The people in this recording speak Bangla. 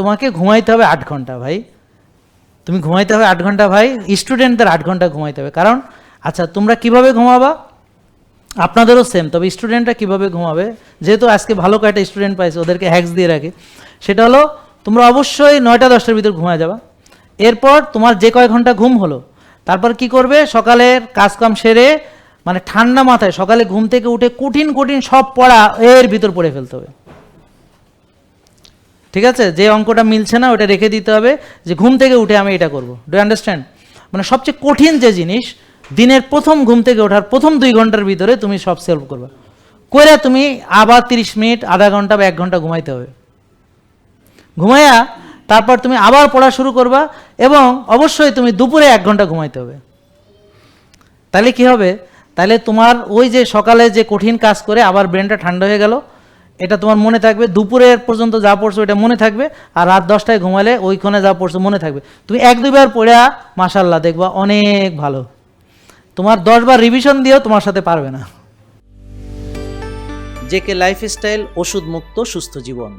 তোমাকে ঘুমাইতে হবে আট ঘণ্টা ভাই। তুমি ঘুমাইতে হবে আট ঘণ্টা ভাই স্টুডেন্টদের আট ঘণ্টা ঘুমাইতে হবে। কারণ আচ্ছা তোমরা কীভাবে ঘুমাবা? আপনাদেরও সেম তবে স্টুডেন্টরা কীভাবে ঘুমাবে? যেহেতু আজকে ভালো কয়েকটা স্টুডেন্ট পাইছে, ওদেরকে হ্যাক্স দিয়ে রাখি। সেটা হলো, তোমরা অবশ্যই নয়টা, দশটার ভিতর ঘুমায় যাবা। এরপর তোমার যে কয় ঘণ্টা ঘুম হলো, তারপর কি করবে? সকালের কাজকাম সেরে মানে ঠান্ডা মাথায় সকালে ঘুম থেকে উঠে কঠিন কঠিন সব পড়া এর ভিতর পড়ে ফেলতে হবে। ঠিক আছে? যে অঙ্কটা মিলছে না, ওটা রেখে দিতে হবে যে ঘুম থেকে উঠে আমি এটা করব। ডু আন্ডারস্ট্যান্ড মানে সবচেয়ে কঠিন যে জিনিস, দিনের প্রথম ঘুম থেকে ওঠার প্রথম দুই ঘণ্টার ভিতরে তুমি সব সলভ করবে। করে তুমি আবার তিরিশ মিনিট, আধা ঘণ্টা বা এক ঘণ্টা ঘুমাইতে হবে। ঘুমাইয়া তারপর তুমি আবার পড়া শুরু করবা এবং অবশ্যই তুমি দুপুরে এক ঘণ্টা ঘুমাইতে হবে। তাহলে কি হবে? তাহলে তোমার ওই যে সকালে যে কঠিন কাজ করে আবার ব্রেনটা ঠান্ডা হয়ে গেল এটা তোমার মনে থাকবে, দুপুরের পর্যন্ত যা পড়ছো এটা মনে থাকবে, আর রাত দশটায় ঘুমালে ওইখানে যা পড়ছো মনে থাকবে। তুমি এক দুইবার পড়া মাসাল্লাহ দেখবা অনেক ভালো। তোমার দশবার রিভিশন দিয়েও তোমার সাথে পারবে না। জেকে লাইফস্টাইল ওষুধ মুক্ত সুস্থ জীবন।